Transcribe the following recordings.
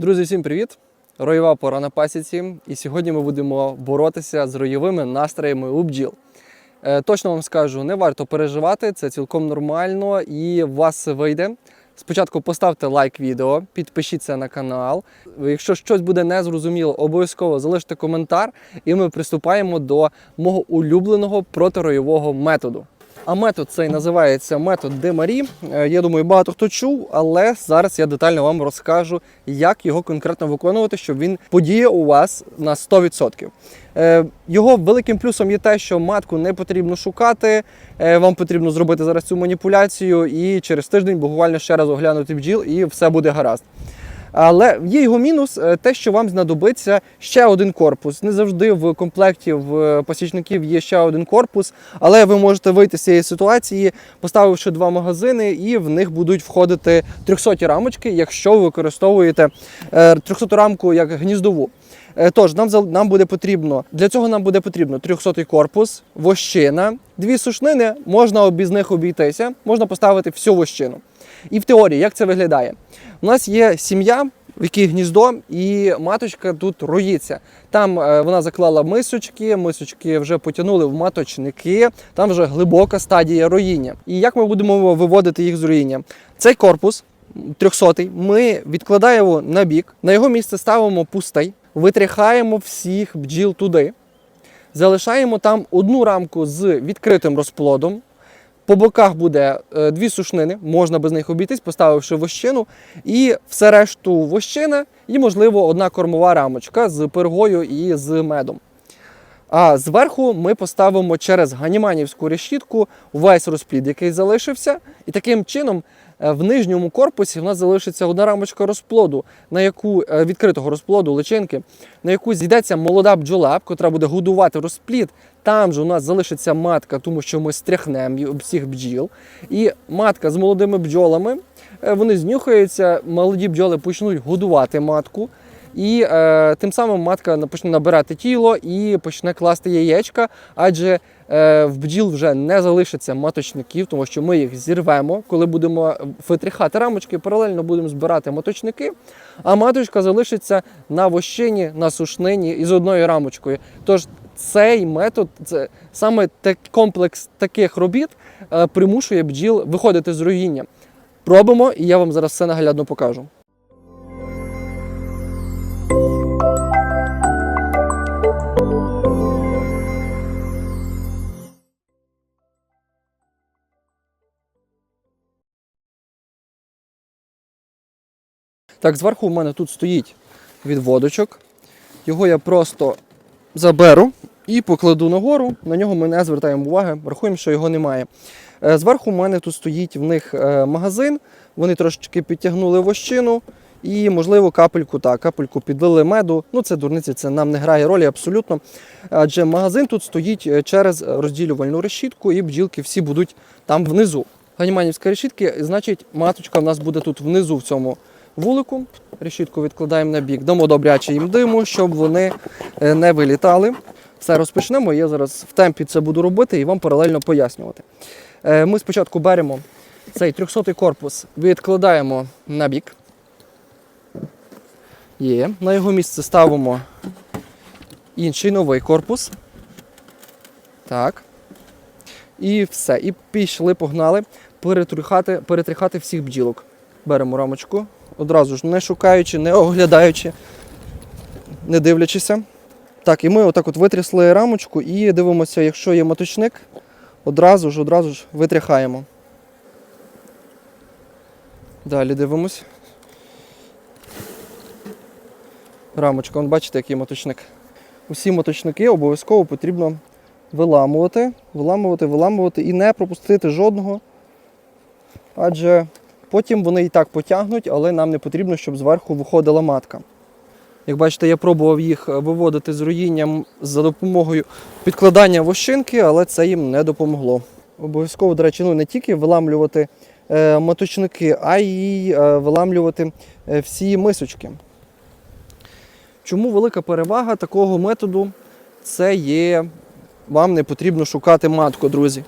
Друзі, всім привіт! Роєва пора на пасіці. І сьогодні ми будемо боротися з роєвими настроями у бджіл. Е, точно вам скажу, не варто переживати, це цілком нормально і в вас вийде. Спочатку поставте лайк відео, підпишіться на канал. Якщо щось буде незрозуміло, обов'язково залиште коментар, і ми приступаємо до мого улюбленого протироєвого методу. А метод цей називається метод Демарі. Е, Я думаю, багато хто чув, але зараз я детально вам розкажу, як його конкретно виконувати, щоб він подіяв у вас на 100%. Е, Його великим плюсом є те, що матку не потрібно шукати. е, Вам потрібно зробити зараз цю маніпуляцію і через тиждень буквально ще раз оглянути бджіл, і все буде гаразд. Але є його мінус, е, те, що вам знадобиться ще один корпус. Не завжди в комплекті в пасічників є ще один корпус, але ви можете вийти з цієї ситуації, поставивши два магазини, і в них будуть входити 300 рамочки, якщо ви використовуєте 300 рамку як гніздову. Е, Тож нам нам буде потрібно для цього нам буде потрібно 300 корпус, вощина, дві сушнини. Можна без них обійтися, можна поставити всю вощину. І в теорії, як це виглядає? У нас є сім'я, в якій гніздо, і маточка тут роїться. Там е, вона заклала мисочки, мисочки вже потягнули в маточники, там вже глибока стадія роїння. І як ми будемо виводити їх з роїння? Цей корпус 300 ми відкладаємо на бік, на його місце ставимо пустий, витряхаємо всіх бджіл туди, залишаємо там одну рамку з відкритим розплодом. По боках буде е, дві сушнини, можна без них обійтись, поставивши вощину, і все решту вощина, і, можливо, одна кормова рамочка з пергою і з медом. А зверху ми поставимо через ганіманівську решітку весь розплід, який залишився, і таким чином в нижньому корпусі в нас залишиться одна рамочка розплоду, на яку е, відкритого розплоду личинки, на яку зійдеться молода бджола, котра буде годувати розплід. Там же у нас залишиться матка, тому що ми стряхнемо всіх бджіл. І матка з молодими бджолами, е, вони знюхаються, молоді бджоли почнуть годувати матку. І е, тим самим матка почне набирати тіло і почне класти яєчка, адже е, в бджіл вже не залишиться маточників, тому що ми їх зірвемо, коли будемо витріхати рамочки, паралельно будемо збирати маточники, а маточка залишиться на вощині, на сушнині із одною рамочкою. Тож цей метод, це саме так, комплекс таких робіт е, примушує бджіл виходити з руїння. Пробимо, і я вам зараз все наглядно покажу. Так, зверху в мене тут стоїть відводочок. Його я просто заберу і покладу нагору. На нього ми не звертаємо уваги, рахуємо, що його немає. Е, Зверху в мене тут стоїть в них е, магазин. Вони трошечки підтягнули вощину і, можливо, капельку так, капельку підлили меду. Ну, це дурниці, це нам не грає ролі абсолютно. Адже магазин тут стоїть е, через розділювальну решітку, і бджілки всі будуть там внизу. Ганіманівська решітки, значить, маточка в нас буде тут внизу в цьому вулику. Решітку відкладаємо на бік, дамо добряче їм диму, щоб вони е, не вилітали. Все розпочнемо. Я зараз в темпі це буду робити і вам паралельно пояснювати. Е, Ми спочатку беремо цей 300 корпус, відкладаємо на бік. Є. На його місце ставимо інший новий корпус. Так. І все. І пішли, погнали перетряхати, перетряхати всіх бджілок. Беремо рамочку, одразу ж не шукаючи, не оглядаючи, не дивлячися. Так, і ми отак от витрясли рамочку і дивимося, якщо є маточник, одразу ж, одразу ж витряхаємо. Далі дивимось. Рамочка, вон бачите, який моточник. Усі моточники обов'язково потрібно виламувати, виламувати, виламувати і не пропустити жодного. Адже потім вони і так потягнуть, але нам не потрібно, щоб зверху виходила матка. Як бачите, я пробував їх виводити з руїнням за допомогою підкладання вощинки, але це їм не допомогло. Обов'язково, до речі, ну не тільки виламлювати е, моточники, а й е, виламлювати е, всі мисочки. Чому велика перевага такого методу? Це є, вам не потрібно шукати матку, друзі.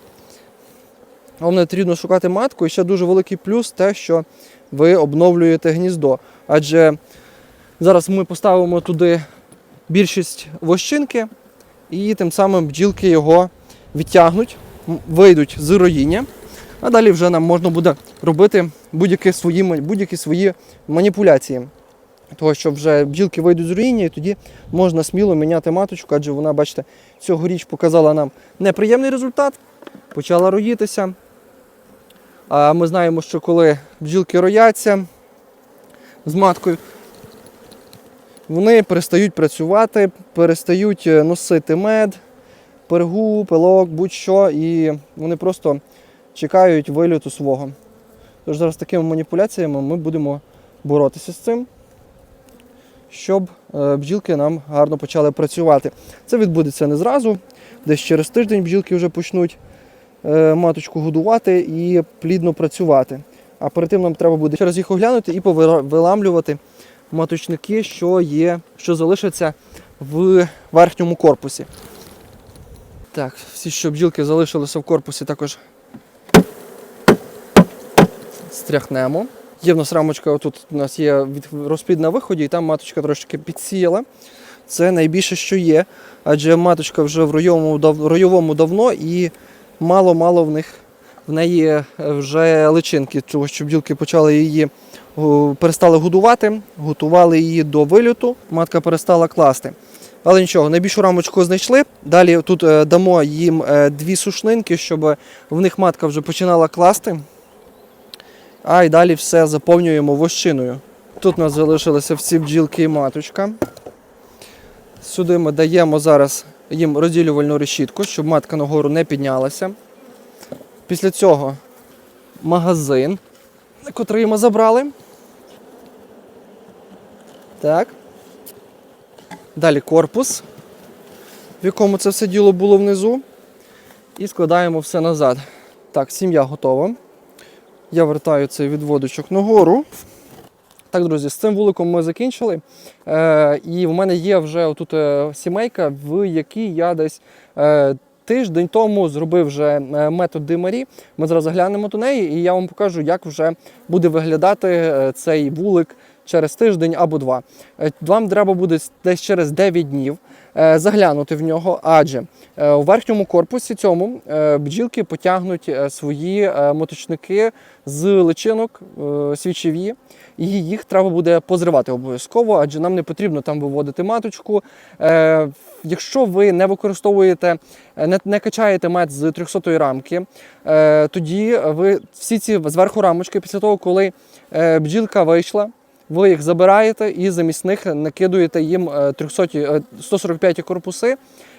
Вам не потрібно шукати матку, і ще дуже великий плюс те, що ви обновлюєте гніздо. Адже Зараз ми поставимо туди більшість вощинки, і тим самим бджілки його відтягнуть, вийдуть з роїння. А далі вже нам можна буде робити будь-які свої, будь-які свої маніпуляції. Того, що вже бджілки вийдуть з руїння, і тоді можна сміло міняти маточку, адже вона, бачите, цьогоріч показала нам неприємний результат, почала роїтися. А ми знаємо, що коли бджілки рояться з маткою, вони перестають працювати, перестають е, носити мед, пергу, пилок, будь-що, і вони просто чекають вильоту свого. Тож зараз такими маніпуляціями ми будемо боротися з цим, щоб е, бджілки нам гарно почали працювати. Це відбудеться не зразу, десь через тиждень бджілки вже почнуть маточку годувати і плідно працювати. А перед тим нам треба буде ще раз їх оглянути і повиламлювати маточники, що є, що залишаться в верхньому корпусі. Так, всі, що бджілки залишилися в корпусі, також стряхнемо. Є в нас рамочка, отут у нас є розплід на виході, і там маточка трошки підсіяла. Це найбільше, що є, адже маточка вже в ройовому, дав- ройовому давно і мало-мало в них в неї е, вже личинки, того, що бджілки почали її перестали годувати, готували її до вильоту, матка перестала класти. Але нічого, найбільшу рамочку знайшли. Далі тут е, дамо їм е, дві сушнинки, щоб в них матка вже починала класти. А і далі все заповнюємо вощиною. Тут у нас залишилися всі бджілки і маточка. Сюди ми даємо зараз їм розділювальну решітку, щоб матка нагору не піднялася. Після цього магазин, котрий ми забрали. Так. Далі корпус, в якому це все діло було внизу. І складаємо все назад. Так, сім'я готова. Я вертаю цей відводочок нагору. Так, друзі, з цим вуликом ми закінчили. Е, і в мене є вже тут сімейка, в якій я десь е, тиждень тому зробив вже е, метод димарі. Ми зараз заглянемо до неї, і я вам покажу, як вже буде виглядати е, цей вулик через тиждень або два. Е, Вам треба буде десь через 9 днів е, заглянути в нього, адже е, у верхньому корпусі цьому бджілки потягнуть свої моточники з личинок свічові, і їх треба буде позривати обов'язково, адже нам не потрібно там виводити маточку. Якщо ви не використовуєте, не, не качаєте мед з 300-ї рамки, тоді ви всі ці зверху рамочки, після того, коли бджілка вийшла, ви їх забираєте і замість них накидуєте їм е, 300, е, 145 корпуси.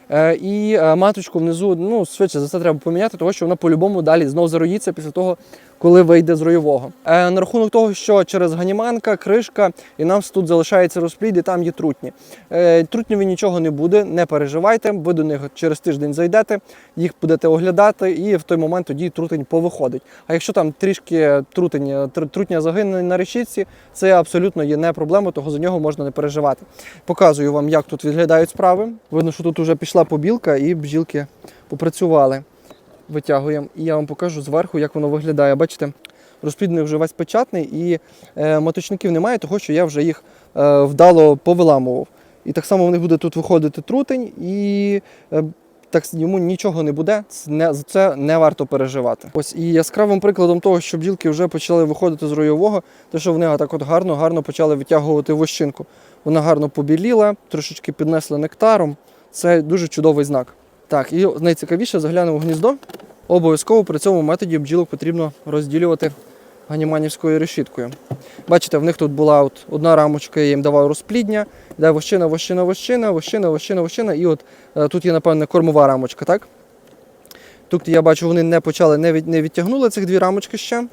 Е, І е, маточку внизу, ну, швидше за це треба поміняти, тому що вона по-любому далі знову зароїться після того, коли вийде з ройового. Е, На рахунок того, що через ганіманка, кришка, і нам тут залишається розплід, і там є трутні. Е, Трутневі нічого не буде, не переживайте, ви до них через тиждень зайдете, їх будете оглядати, і в той момент тоді трутень повиходить. А якщо там трішки трутень, тр- трутня загине на решітці, це абсолютно є не проблема, того за нього можна не переживати. Показую вам, як тут відглядають справи. Видно, що тут вже пішла побілка і бджілки попрацювали. Витягуємо. І я вам покажу зверху, як воно виглядає. Бачите, розплідник вже весь печатний і е, маточників немає, того що я вже їх е, вдало повиламував. І так само в них буде тут виходити трутень, і е, так йому нічого не буде. Це не, це не варто переживати. Ось і яскравим прикладом того, що бджілки вже почали виходити з роєвого, те, що вони так от гарно, гарно почали витягувати вощинку. Вона гарно побіліла, трошечки піднесла нектаром. Це дуже чудовий знак. Так, і найцікавіше заглянемо в гніздо. Обов'язково при цьому методі бджілок потрібно розділювати ганіманівською решіткою. Бачите, в них тут була от одна рамочка, я їм давав розплідня, де вощина, вощина, вощина, вощина, вощина, вощина. І от е, тут є, напевне, кормова рамочка, так? Тут я бачу, вони не почали, не, від, не відтягнули цих дві рамочки ще.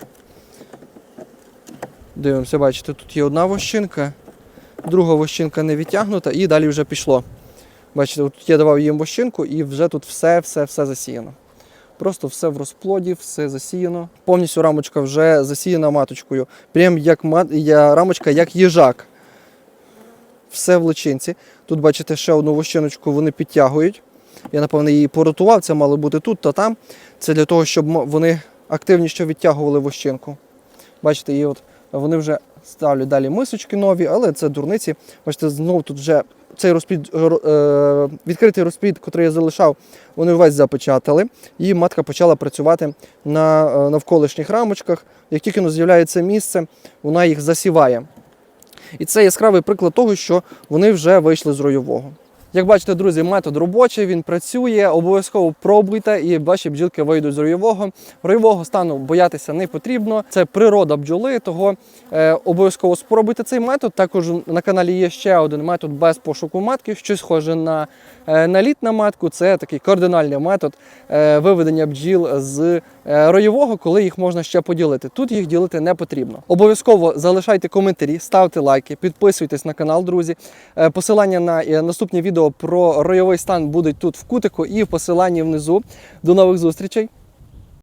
Дивимося, бачите, тут є одна вощинка, друга вощинка не відтягнута, і далі вже пішло. Бачите, тут я давав їм вощинку, і вже тут все, все, все засіяно. Просто все в розплоді, все засіяно. Повністю рамочка вже засіяна маточкою. Прям як мат... рамочка, як їжак. Все в личинці. Тут, бачите, ще одну вощиночку вони підтягують. Я, напевно, її поротував, це мало бути тут та там. Це для того, щоб вони активніше відтягували вощинку. Бачите, і от вони вже ставлю далі мисочки нові, але це дурниці. Бачите, знову тут вже цей розплід, е, відкритий розплід, який я залишав, вони весь запечатали. І матка почала працювати на е, навколишніх рамочках. Як тільки з'являється місце, вона їх засіває. І це яскравий приклад того, що вони вже вийшли з ройового. Як бачите, друзі, метод робочий, він працює, обов'язково пробуйте і ваші бджілки вийдуть з ройового. Ройового стану боятися не потрібно. Це природа бджоли, того е, обов'язково спробуйте цей метод. Також на каналі є ще один метод без пошуку матки, щось схоже на е, наліт на матку. Це такий кардинальний метод е, виведення бджіл з е, ройового, коли їх можна ще поділити. Тут їх ділити не потрібно. Обов'язково залишайте коментарі, ставте лайки, підписуйтесь на канал, друзі. Е, Посилання на е, наступні відео про ройовий стан будуть тут в кутику і в посиланні внизу. До нових зустрічей!